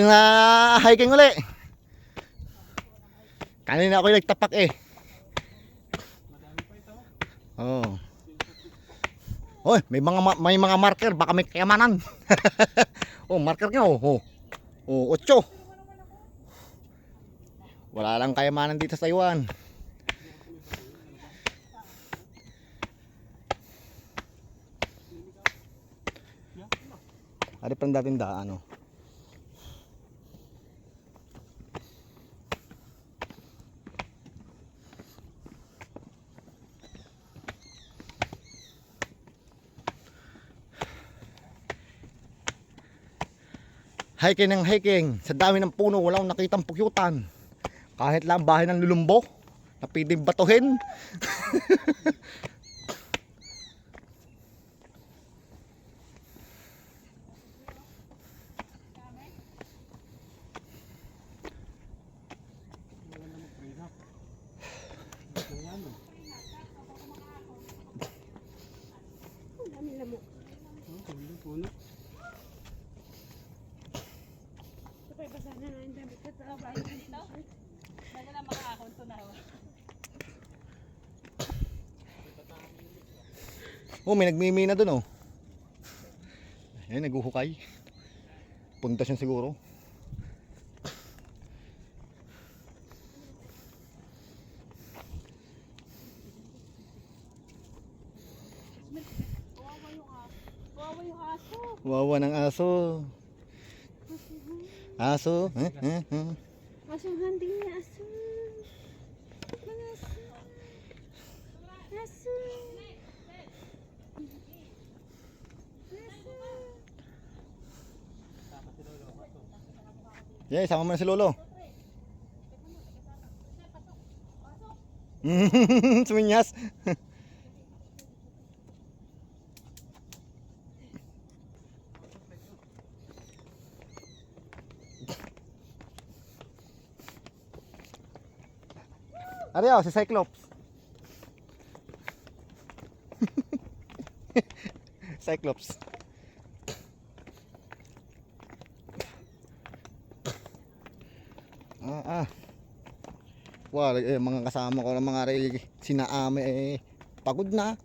Na hiking uli. Kanina ako nagtapak eh. Oh. Hoy, may mga ma- may mga marker baka may kayamanan. oh, marker nyo. Oh. Oh, otso. Wala lang kayamanan dito sa Taiwan. Ano pang dating daan, ano? Hiking ng hiking. Sa dami ng puno, wala akong nakitang pukyutan. Kahit lang bahay ng lulumbo, na pwedeng batuhin. Oh, may nagmimina dun oh. Ayan, naguhukay. Punta siya siguro. Wawa yung aso. Wawa ng aso. Aso? Eh, eh, eh. Asong handing niya, aso. Mga aso. Aso. Yeah, sama mo na si Lolo. Suminyas. Ariyo, si Cyclops. Cyclops. Ah, ah. Wala, eh, mga kasama ko ng mga rin, sinaame eh, pagod na.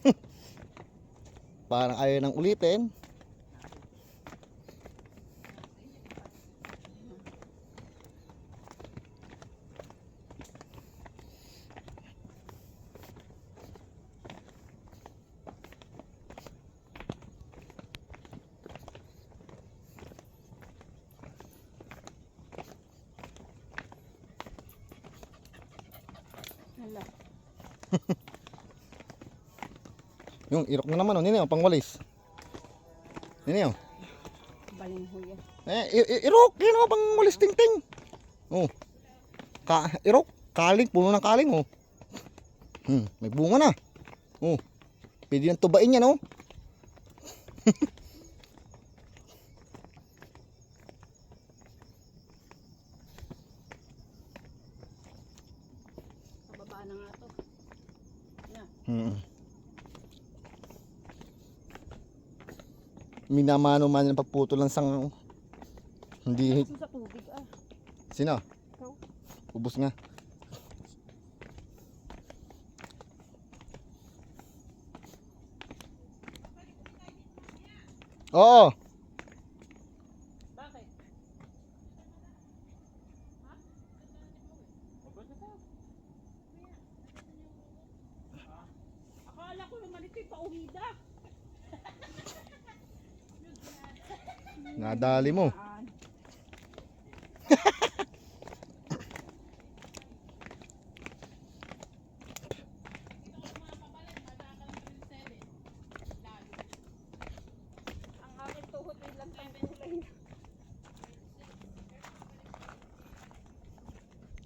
Parang ayaw nang ulitin. Yung irok na naman, oh, nini, oh, pangwalis. Nini, oh. Baling huya. Eh, irok, yun oh, pangwalis ting-ting. Oh. Ka irok, kaling, puno ng kaling, oh. Hmm, may bunga na. Oh. Pwede nang tubain yan, oh. Pababa na nga to. Hmm. Minamano man yung pagputol ng sang hindi sa tubig ah. sino? Ikaw. Ubus nga. Oo. Bakit? Akala ko naman ito'y pauhida. Nadali mo. Ang ang.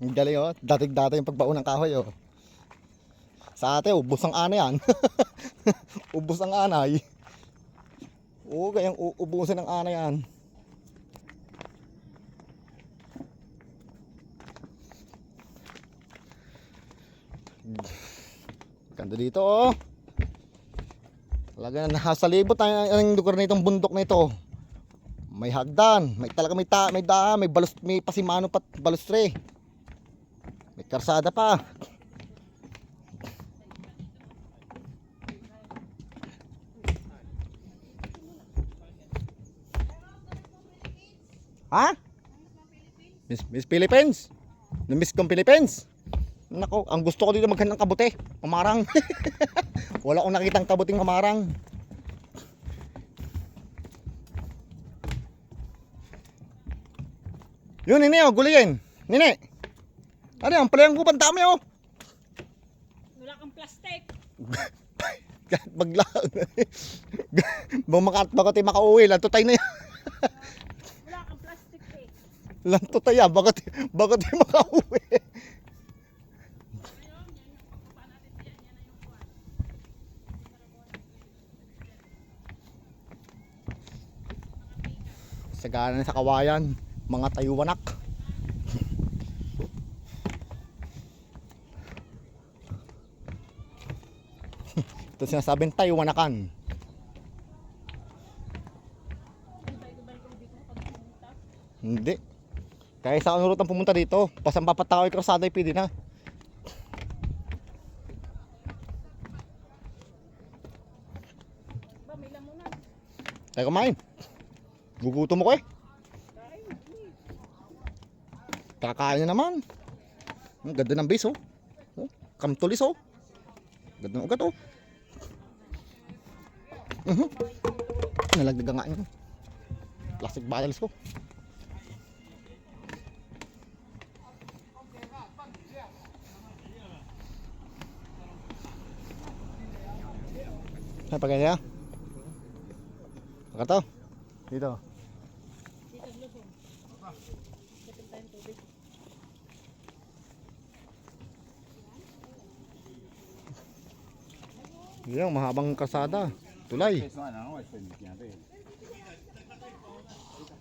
Ang galing oh. Dating-dati yung pagbaon ng kahoy oh. Sa ate, ubos ang ana yan. ubos ang anay. Oo, kayang u- ubusin ng ana yan. Ganda dito oh. Talaga na nasa libot ang, ang lugar na itong bundok na ito. May hagdan, may talaga may ta, may da, may balus, may pasimano pat balustre. May karsada pa. Ha? Miss, Miss Philippines? Miss kong Philippines? Nako, ang gusto ko dito maghan ng kabute. Kamarang. Wala akong nakitang kabuting kamarang. Yun, nini, oh, guliin. Nini. Ano yan? Palayang gupan, dami, oh. Wala kang plastic. Baglaan. Bumakaat ba ko tayo makauwi? Lantutay na yan. Wala kang plastic, eh. Lantutay, ah. Bakit, bakit tayo makauwi? sagana sa kawayan mga tayuwanak. Ito sinasabing tayuwanakan. Hindi. Kaya sa anong rutang pumunta dito pasang papatawag krasada pwede na. Tayo kumain. Gugutom ako eh. Kakain na naman. Ang ganda ng base oh. oh kamtulis oh. Ganda ng ugat oh. Mhm. Uh -huh. Nalagdaga nga yun. Plastic bottles ko. Ano pa kanya? Pagkataw? Ano Dito. Yan, mahabang kasada. Tulay.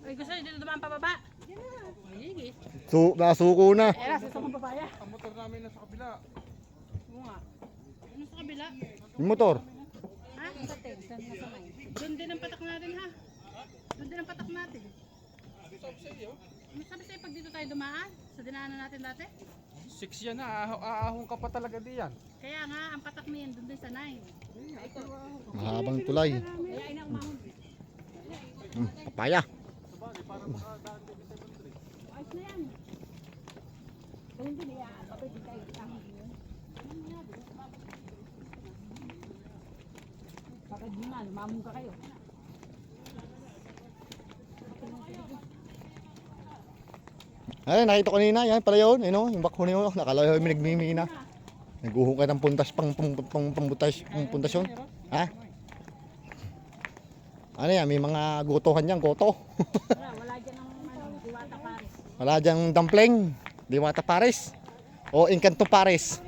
Ay, gusto nyo dito dumaan pababa? Sige. Su nasuko na. Eh, nasa sa papaya. Ang motor namin nasa kabila. Oo nga. Ano sa kabila? Yung motor. Ha? Sa tent. Nasa may. Doon din ang patak natin ha. Doon din ang patak natin. Sabi sa iyo? Ano sabi sa iyo pag dito tayo dumaan? Sa dinaanan natin dati? Six yan na. Aahong ka pa talaga diyan. Kaya nga, ang patak na yan doon din sa 9. Mahabang tulay. Kaya ay naumahon. Mm, papaya. Ayos na yan. Hindi niya, kapag di tayo itahon yun. Kapag ka kayo. Ay, nakita ko nina, yan pala yun, you yung bakho na yun, nakalayo yung nagmimina. Naguho ka ng puntas pang pang pang pambutas, pang pundasyon. Ha? Ano yan, may mga gutohan diyan, goto. wala, wala diyan ng ano, diwata pares. Wala diyan dumpling, diwata pares. O inkanto pares.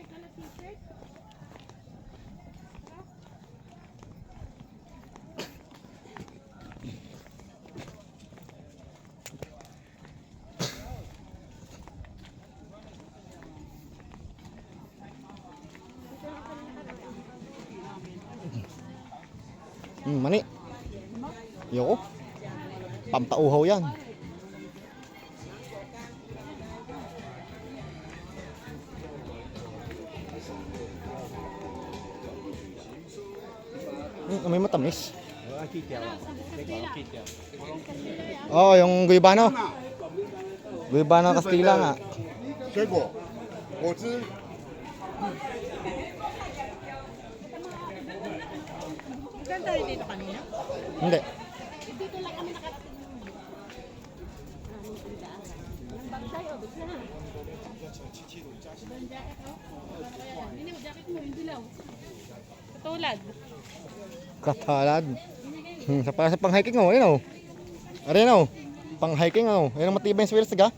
Mm, mani. Yoko. Pampauhaw yan. Mm, may matamis. Oh, yung guibano. Guibano Kastila nga. 水果，果汁。Nagdaan tayo dito kanina? Hindi. Dito lang kami nakarating. Banday, oh, bigla na. Banday, oh. Hindi, jacket mo, hindi lang. Katulad. Katulad? Hmm, sa para sa pang-hiking oh, ayun oh. Ayun oh. Pang-hiking oh. Ayun ang matibay na swells ga.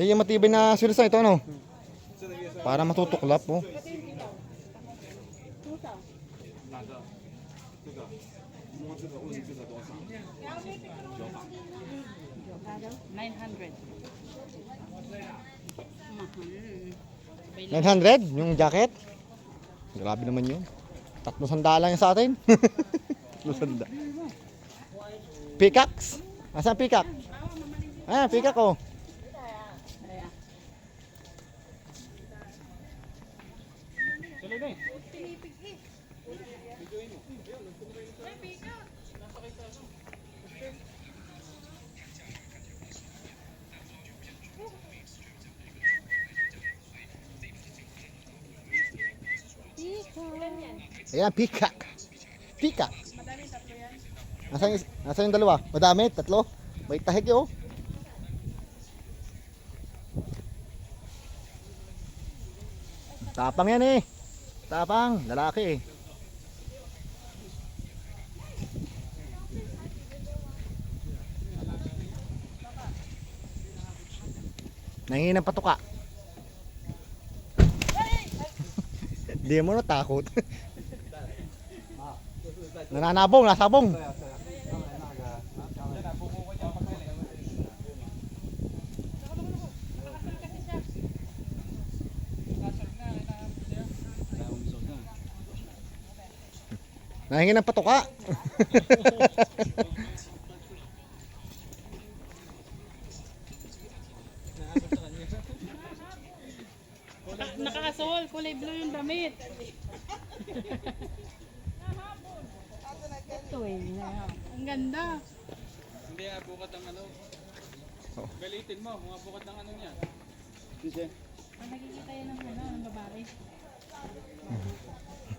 Ayun ang matibay na swells ah, ito no. Para matutuklap oh. 900? 900 mm-hmm. yung jacket? Grabe naman yun. Tatlo sanda lang yan sa atin. Tatlo sanda. Pickaxe? Asan pickaxe? Ah, pickaxe oh. Ayan, peacock. Peacock. Nasaan, yung- nasaan yung dalawa? Madami? Tatlo? May tahig yun. oh. Tapang yan eh. Tapang, lalaki eh. Nangingin ng patuka. Di mo natakot. Nananabong, nasabong. Nahingin ng patuka. Naka- Naka-asol, kulay blue yung damit. Ito eh. Ang ganda. Hindi ah, bukat ang ano. Galitin mo, mga bukat ng ano niya. Ang nakikita yan ng ano, ng babae.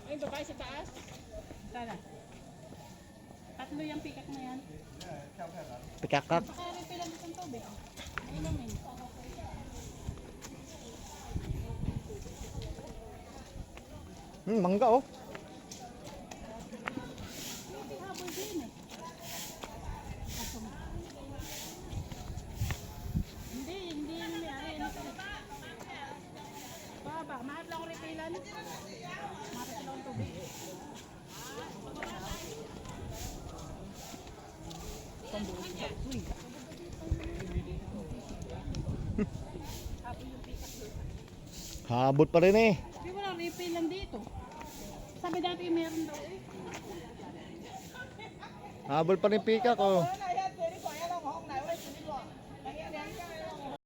Ay, babae sa taas? Tala. Tatlo yung pikak na yan. Pikakak. Baka rin pila ng tubig. Inumin. Hmm, mangga oh. Habol din eh. Aso mo. Hindi, hindi yan may ari. Ano to? Baba, mahal lang rin pilan. Mahal lang ang tubig. Habot pa rin eh. Hindi wala refill lang dito. Sabi dati meron daw eh. Habol pa rin pikak oh.